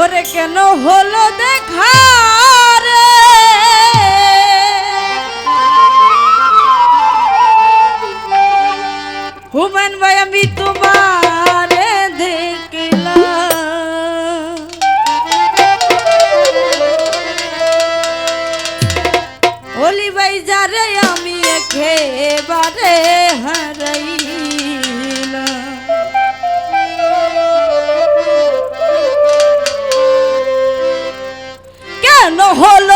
ওরে কেন হলো দেখা রে? হুমান ভাই, আমি তোমার দেখলাম। অলি ভাই, যারে আমি একেবারে হারাইলাম হলো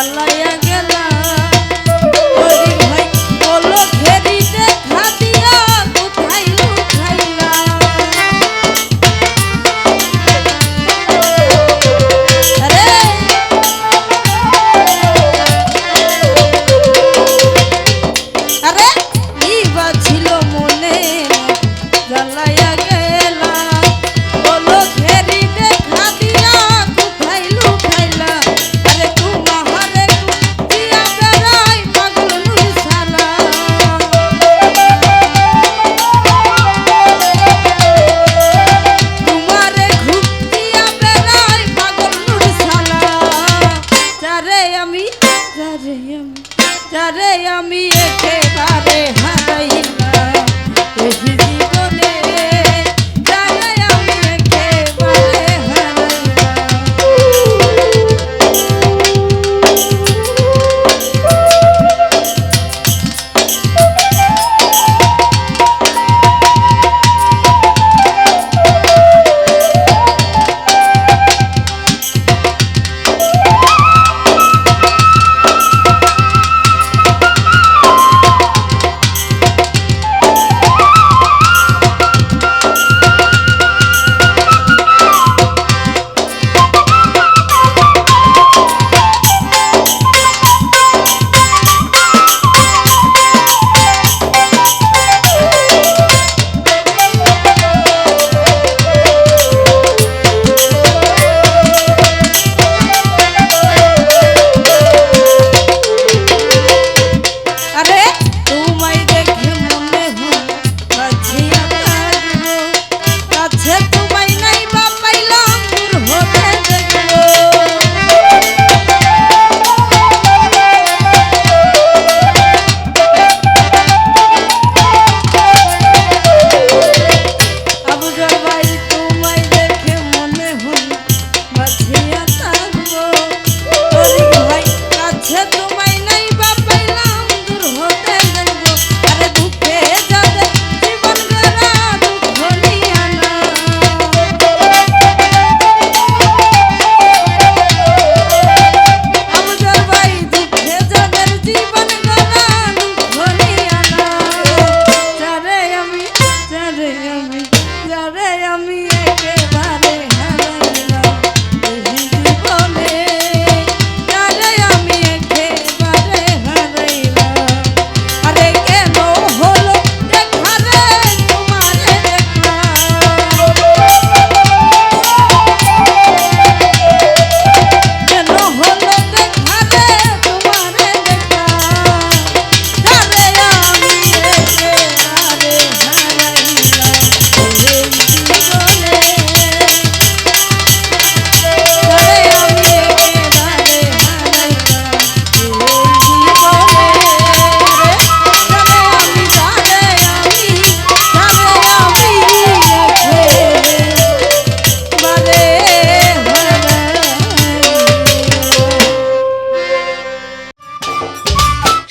আল্লাহ